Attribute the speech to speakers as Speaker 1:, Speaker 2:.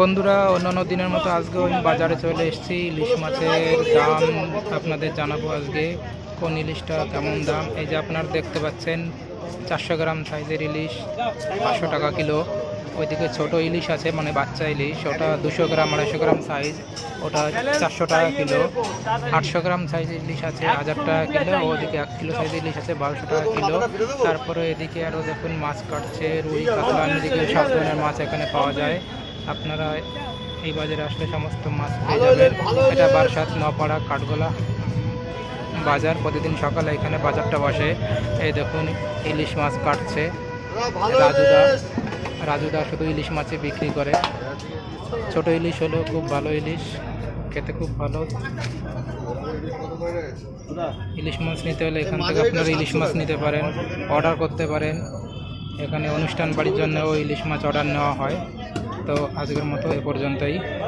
Speaker 1: বন্ধুরা, অন্যান্য দিনের মতো আজকেও আমি বাজারে চলে এসেছি। ইলিশ মাছের দাম আপনাদের জানাব আজকে। কোন ইলিশটা কেমন দাম? এই যে আপনারা দেখতে পাচ্ছেন, চারশো গ্রাম সাইজের ইলিশ, পাঁচশো টাকা কিলো। ওইদিকে ছোট ইলিশ আছে মানে বাচ্চা ইলিশ, ওটা দুশো গ্রাম, আড়াইশো গ্রাম সাইজ ওটা চারশো টাকা কিলো। আটশো গ্রাম সাইজ ইলিশ আছে হাজার টাকা কিলো, ওদিকে এক কিলো সাইজ ইলিশ আছে, বারোশো টাকা কিলো। তারপরে এদিকে আরও দেখুন মাছ কাটছে, রুই, কাতলা এদিকে সব ধরনের মাছ এখানে পাওয়া যায়। আপনারা এই বাজারে আসলে সমস্ত মাছ পেয়ে যাবেন। এটা বারসাত নপাড়া কাঠগোলা বাজার। প্রতিদিন সকালে এখানে বাজারটা বসে। এই দেখুন, ইলিশ মাছ কাটছে। রাজুদা রাজুদা শুধু ইলিশ মাছে বিক্রি করে। ছোট ইলিশ হলো খুব ভালো ইলিশ, খেতে খুব ভালো। ইলিশ মাছ নিতে হলে এখান থেকে আপনারা ইলিশ মাছ নিতে পারেন, অর্ডার করতে পারেন। এখানে অনুষ্ঠান বাড়ির জন্যও ইলিশ মাছ অর্ডার নেওয়া হয়। তো আজকের মতো এ পর্যন্তই।